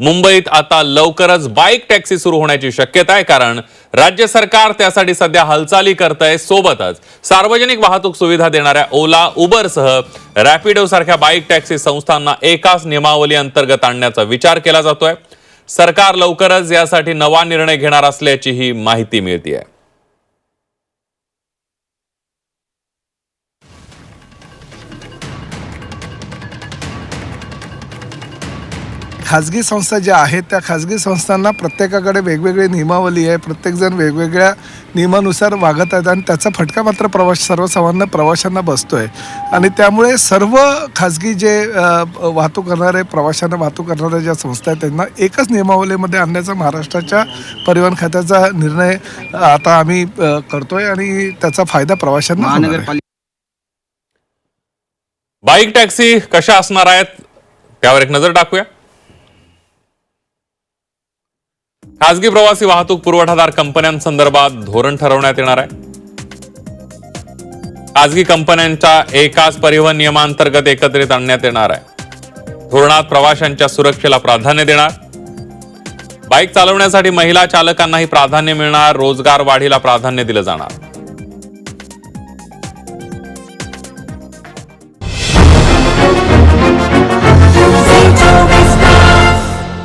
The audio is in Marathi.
मुंबईत आता लवकरच बाईक टॅक्सी सुरू होण्याची शक्यता आहे कारण राज्य सरकार त्यासाठी सध्या हालचाली करत आहे सोबतच. सार्वजनिक वाहतूक सुविधा देणाऱ्या ओला उबरसह रॅपिडो सारख्या बाईक टॅक्सी संस्थांना एकाच नियमावली अंतर्गत आणण्याचा विचार केला जातोय. सरकार लवकरच यासाठी नवा निर्णय घेणार असल्याची ही माहिती मिळते आहे खाजगी संस्था ज्या आहेत त्या खाजगी संस्थांना प्रत्येकाकडे वेगवेगळी नियमावली आहे. प्रत्येकजण वेगवेगळ्या नियमानुसार वागत आहेत आणि त्याचा फटका मात्र प्रवास सर्वसामान्य प्रवाशांना बसतोय. आणि त्यामुळे सर्व खाजगी जे वाहतूक करणारे प्रवाशांना वाहतूक करणाऱ्या ज्या संस्था आहेत त्यांना एकच नियमावलीमध्ये आणण्याचा महाराष्ट्राच्या परिवहन खात्याचा निर्णय आता आम्ही करतोय आणि त्याचा फायदा प्रवाशांना आहे. बाईक टॅक्सी कशा असणार आहेत त्यावर एक नजर टाकूया. खासगी प्रवासी वाहतूक पुरवठादार कंपन्यांसंदर्भात धोरण ठरवण्यात येणार आहे. खासगी कंपन्यांच्या एकाच परिवहन नियमांतर्गत एकत्रित आणण्यात येणार आहे. धोरणात प्रवाशांच्या सुरक्षेला प्राधान्य देणार. बाईक चालवण्यासाठी महिला चालकांनाही प्राधान्य मिळणार. रोजगार वाढीला प्राधान्य दिलं जाणार.